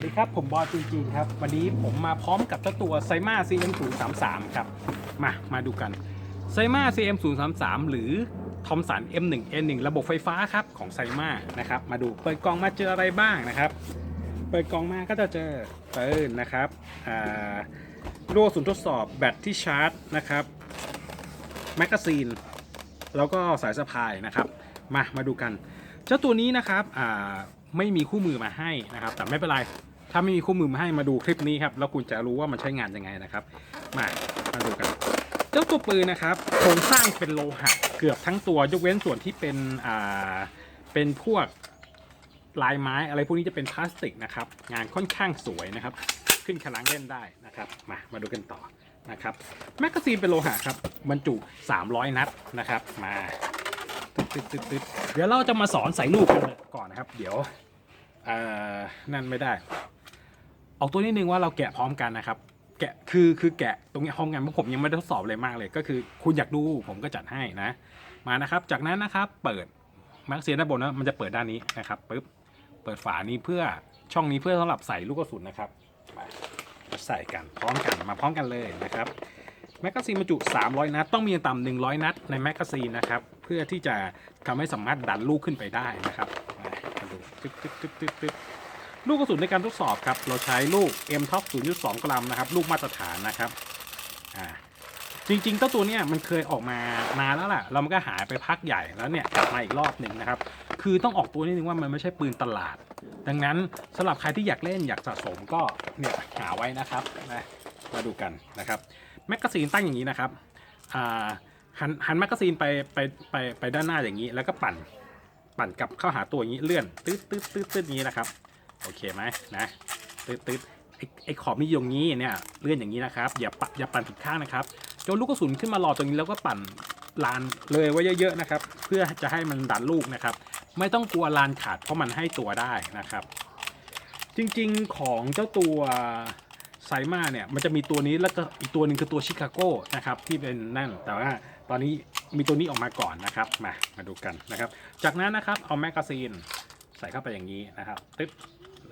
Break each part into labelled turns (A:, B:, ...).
A: สวัสดีครับผมบอจริงๆครับ วันนี้ผมมาพร้อมกับเจ้าตัวไซมา CM033 ครับ มามาดูกันไซมา CM033 หรือทอมสัน M1N1 ระบบไฟฟ้าครับของไซมานะครับมาดูเปิดกล่องมาเจออะไรบ้างนะครับ เปิดกล่องมาก็จะเจอปืนนะครับอ่ารั่วศูนย์ทดสอบแบตที่ชาร์จนะครับแมกกาซีน แล้วก็สายสะพายนะครับ มามาดูกัน เจ้าตัวนี้นะครับอ่าไม่มีคู่มือมาให้นะครับ แต่ไม่เป็นไร ถ้าไม่มีคู่มือมาให้มาดูคลิปนี้ครับแล้วคุณจะรู้ว่ามันใช้งานยังไงนะครับ มามาดูกันเจ้าตัวปืนนะครับโครงสร้างเป็นโลหะเกือบทั้งตัวยกเว้นส่วนที่เป็นอ่าเป็นพวกลายไม้อะไรพวกนี้จะเป็นพลาสติกนะครับ งานค่อนข้างสวยนะครับ ขึ้นขลังเล่นได้นะครับ มามาดูกันต่อนะครับแมกกาซีนเป็นโลหะครับบรรจุ 300 นัดนะครับ มาตึ๊ดตึ๊ดตึ๊ดเดี๋ยวเราจะมาสอนใส่ลูกกันก่อนนะครับ เดี๋ยวอ่อนั่นไม่ได้ ออกตัวนิดนึงว่าเราแกะพร้อมกันนะครับ แกะคือคือแกะตรงนี้พร้อมกันเพราะผมยังไม่ได้ทดสอบเลยมากเลย ก็คือคุณอยากดูผมก็จัดให้นะ มานะครับ จากนั้นนะครับเปิดมาร์กเซียด้านบนนะมันจะเปิดด้านนี้นะครับปึ๊บเปิดฝานี้เพื่อช่องนี้เพื่อสำหรับใส่ลูกกระสุนนะครับมาใส่กันพร้อมกันมาพร้อมกันเลยนะครับแมกกาซีนบรรจุ 300 นัด ต้องมีต่ำ100 นัดในแมกกาซีนนะครับ เพื่อที่จะทำให้สามารถดันลูกขึ้นไปได้นะครับมาดูตึ๊ดตึ๊ดตึ๊ดตึ๊ดตึ๊ด ลูกกระสุนในการทดสอบครับ เราใช้ลูก M Top 0.2 กรัมนะครับ ลูกมาตรฐานนะครับอ่าจริงๆเจ้าตัวเนี้ยมันเคยออกมานานแล้วแหละเรามันก็หายไปพักใหญ่แล้วเนี่ยกลับมาอีกรอบหนึ่งนะครับ คือต้องออกตัวนิดนึงว่ามันไม่ใช่ปืนตลาด ดังนั้นสำหรับใครที่อยากเล่นอยากสะสมก็เนี่ยหาไว้นะครับนะมาดูกันนะครับแมกกาซีนตั้งอย่างนี้นะครับหันหันแมกกาซีนไปไปไปไปด้านหน้าอย่างนี้ แล้วก็ปั่นปั่นกลับเข้าหาตัวอย่างนี้เลื่อนตืดตืดตืดตืดนี้นะครับ โอเคไหมนะตืดตืดไอไอขอบนี่อย่างนี้เนี่ยเลื่อนอย่างนี้นะครับอย่าปะอย่าปั่นผิดข้างนะครับจนลูกกระสุนขึ้นมารอตรงนี้แล้วก็ปั่นลานเลยไว้เยอะๆนะครับ เพื่อจะให้มันดันลูกนะครับ ไม่ต้องกลัวลานขาดเพราะมันให้ตัวได้นะครับ จริงๆของเจ้าตัวไซมาเนี่ยมันจะมีตัวนี้แล้วก็อีกตัวหนึ่งคือตัวชิคาโก้นะครับที่เป็นนั่นแต่ว่าตอนนี้มีตัวนี้ออกมาก่อนนะครับมามาดูกันนะครับ จากนั้นนะครับเอาแมกกาซีนใส่เข้าไปอย่างนี้นะครับตึ๊บ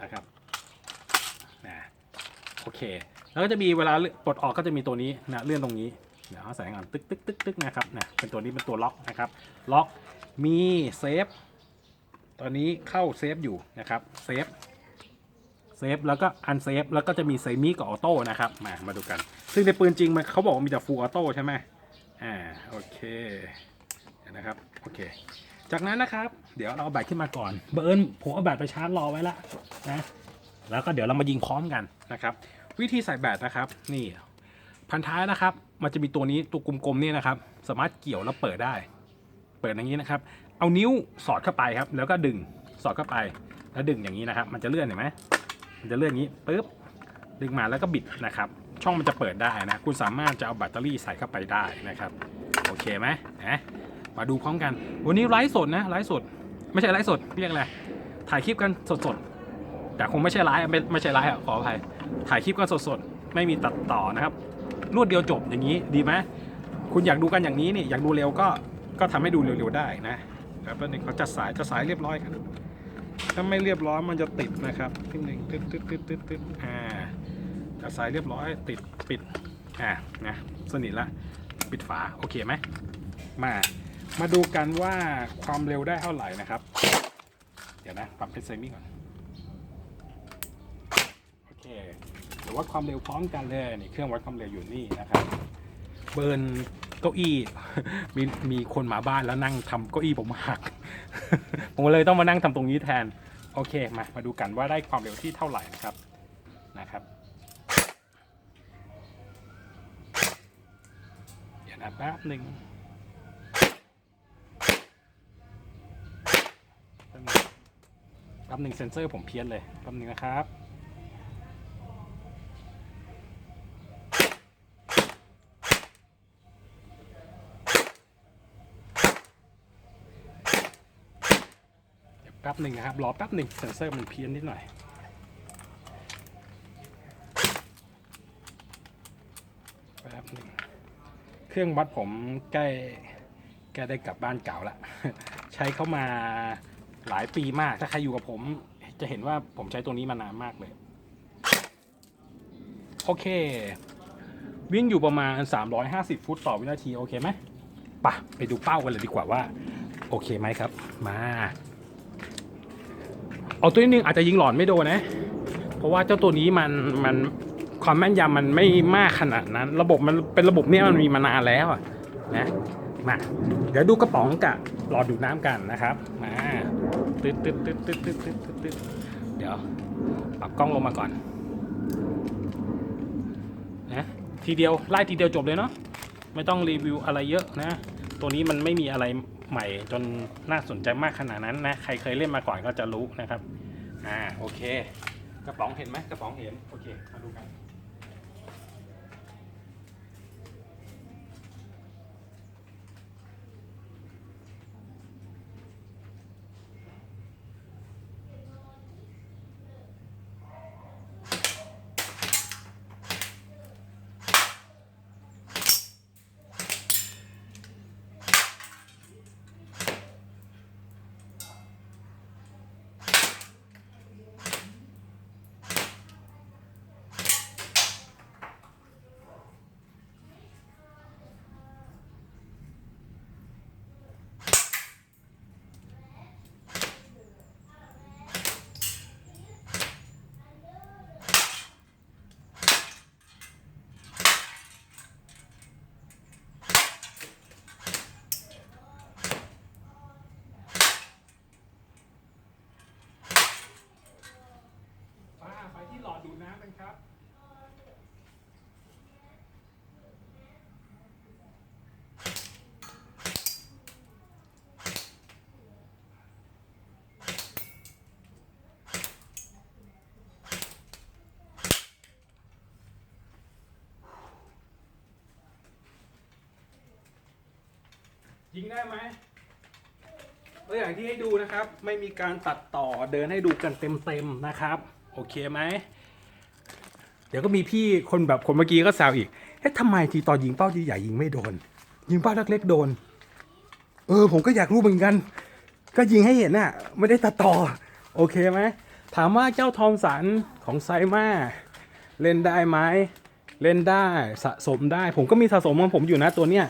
A: นะครับนะโอเค แล้วก็จะมีเวลาปลดออกก็จะมีตัวนี้นะเลื่อนตรงนี้เดี๋ยวเอาใส่ก่อนตึ๊กตึ๊กตึ๊กตึ๊กนะครับนะเป็นตัวนี้เป็นตัวล็อกนะครับ ล็อกมีเซฟตอนนี้เข้าเซฟอยู่นะครับเซฟเซฟแล้วก็อันเซฟแล้วก็จะมีเซมิกับออโต้นะครับมามาดูกัน ซึ่งในปืนจริงมันเขาบอกมีแต่ฟูลออโต้ใช่ไหมอ่าโอเคนะครับโอเค จากนั้นนะครับ เดี๋ยวเราเอาแบตขึ้นมาก่อน เบิร์นผมเอาแบตไปชาร์จรอไว้ละนะแล้วก็เดี๋ยวเรามายิงพร้อมกันนะครับ วิธีใส่แบตนะครับ นี่ พันท้ายนะครับ มันจะมีตัวนี้ตัวกลมๆนี่นะครับ สามารถเกี่ยวแล้วเปิดได้ เปิดอย่างนี้นะครับ เอานิ้วสอดเข้าไปครับ แล้วก็ดึงสอดเข้าไป แล้วดึงอย่างนี้นะครับ มันจะเลื่อนเห็นไหมมันจะเลื่อนอย่างนี้ปุ๊บดึงมาแล้วก็บิดนะครับ ช่องมันจะเปิดได้นะ คุณสามารถจะเอาแบตเตอรี่ใส่เข้าไปได้นะครับ โอเคไหมนะ มาดูพร้อมกัน วันนี้ไลฟ์สดนะไลฟ์สด ไม่ใช่ไลฟ์สดเรียกอะไรถ่ายคลิปกันสดๆแต่คงไม่ใช่ไลฟ์ไม่ไม่ใช่ไลฟ์ขออภัยถ่ายคลิปกันสดๆไม่มีตัดต่อนะครับรวดเดียวจบอย่างนี้ดีไหมคุณอยากดูกันอย่างนี้นี่อยากดูเร็วก็ก็ทำให้ดูเร็วๆได้นะแล้วเป็นงเขาจัดสายจัดสายเรียบร้อยกันถ้าไม่เรียบร้อยมันจะติดนะครับที่หนึ่งตึ๊ดตึ๊ดตึ๊ดตึ๊ดตึ๊ดอ่าจัดสายเรียบร้อยติดปิดอ่านะสนิทละ ปิดฝา โอเคไหมมา มาดูกันว่าความเร็วได้เท่าไหร่นะครับ เดี๋ยวนะปรับเป็นเซมิก่อน โอเคเดี๋ยววัดความเร็วพร้อมกันเลยนี่เครื่องวัดความเร็วอยู่นี่นะครับ เบิร์นเก้าอี้มีมีคนมาบ้านแล้วนั่งทำเก้าอี้ผมหัก ผมเลยต้องมานั่งทำตรงนี้แทน โอเคมามาดูกันว่าได้ความเร็วที่เท่าไหร่นะครับนะครับเดี๋ยวนะแป๊บหนึ่ง แป๊บนึงแป๊บหนึ่งเซนเซอร์ผมเพี้ยนเลยแป๊บหนึงนะครับ เดี๋ยวแป๊บหนึ่งนะครับ รอแป๊บหนึ่งเซนเซอร์มันเพี้ยนนิดหน่อยแป๊บหนึ่งเครื่องวัดผมใกล้ใกล้ได้กลับบ้านเก่าละ ใช้เข้ามา หลายปีมาก ถ้าใครอยู่กับผม จะเห็นว่าผมใช้ตัวนี้มานานมากเลย โอเค วิ่งอยู่ประมาณ 350 ฟุตต่อวินาที โอเคไหมปะไปดูเป้ากันเลยดีกว่าว่า โอเคไหมครับ มาเอาตัวนิดนึงอาจจะยิงหลอนไม่โดนนะ เพราะว่าเจ้าตัวนี้มันมันความแม่นยำมันไม่มากขนาดนั้น ระบบมันเป็นระบบเนี้ยมันมีมานานแล้วนะมาเดี๋ยวดูกระป๋องกับหลอดดูดน้ำกันนะครับมา ตึ๊ดตึ๊ดตึ๊ดตึ๊ดตึ๊ดตึ๊ดตึ๊ดเดี๋ยวปรับกล้องลงมาก่อนนะทีเดียวไล่ทีเดียวจบเลยเนาะไม่ต้องรีวิวอะไรเยอะนะ ตัวนี้มันไม่มีอะไรใหม่จนน่าสนใจมากขนาดนั้นนะ ใครเคยเล่นมาก่อนก็จะรู้นะครับ อ่า โอเค กระป๋องเห็นไหมกระป๋องเห็น โอเค มาดูกัน ดูดน้ำกันครับยิงได้ไหมตัวอย่างที่ให้ดูนะครับ ไม่มีการตัดต่อเดินให้ดูกันเต็มๆนะครับ โอเคไหม ดี๋ยวก็มีพี่คนแบบคนเมื่อกี้ก็แซวอีกเฮ้ยทำไมทีตอนยิงเป้าใหญ่ๆยิงไม่โดน ยิงเป้าเล็กๆโดน เออ ผมก็อยากรู้เหมือนกัน ก็ยิงให้เห็นน่ะ ไม่ได้ตัดต่อ โอเคไหม ถามว่าเจ้าทอมสันของไซมาเล่นได้ไหมเล่นได้สะสมได้ ผมก็มีสะสมของผมอยู่นะตัวเนี้ย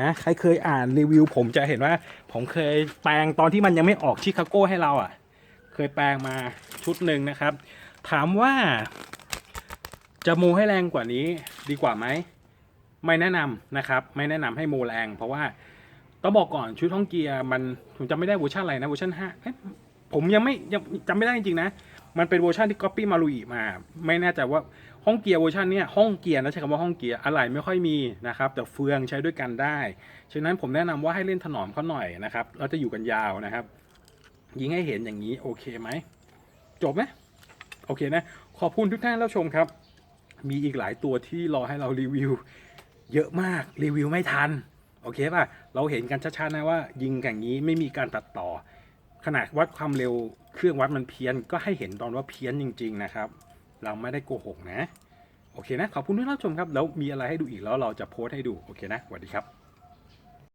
A: นะใครเคยอ่านรีวิว ผมจะเห็นว่า ผมเคยแปลงตอนที่มันยังไม่ออกชิคาโก้ให้เราอะ เคยแปลงมาชุดหนึ่งนะครับ ถามว่า จะโมให้แรงกว่านี้ดีกว่าไหม ไม่แนะนำนะครับ ไม่แนะนำให้โมแรง เพราะว่าต้องบอกก่อนชุดห้องเกียร์มันผมจำไม่ได้เวอร์ชันอะไรนะเวอร์ชันห้าผมยังไม่ยังจำไม่ได้จริงๆนะ มันเป็นเวอร์ชันที่ก๊อปปี้มาลุยมา ไม่แน่ใจว่าห้องเกียร์เวอร์ชันเนี้ยห้องเกียร์นะใช้คำว่าห้องเกียร์อะไรไม่ค่อยมีนะครับ แต่เฟืองใช้ด้วยกันได้ ฉะนั้นผมแนะนำว่าให้เล่นถนอมเขาหน่อยนะครับเราจะอยู่กันยาวนะครับ ยิงให้เห็นอย่างนี้โอเคไหมจบไหมโอเคนะ ขอบคุณทุกท่านแล้วชมครับ มีอีกหลายตัวที่รอให้เรารีวิว เยอะมากรีวิวไม่ทัน โอเคป่ะ เราเห็นกันชัดๆนะว่า ยิงอย่างนี้ไม่มีการตัดต่อ ขนาดวัดความเร็วเครื่องวัดมันเพี้ยนก็ให้เห็นตอนว่าเพี้ยนจริง ๆ นะครับ เราไม่ได้โกหกนะ โอเคนะ ขอบคุณที่รับชมครับ แล้วมีอะไรให้ดูอีกแล้วเราจะโพสต์ให้ดู โอเคนะสวัสดีครับ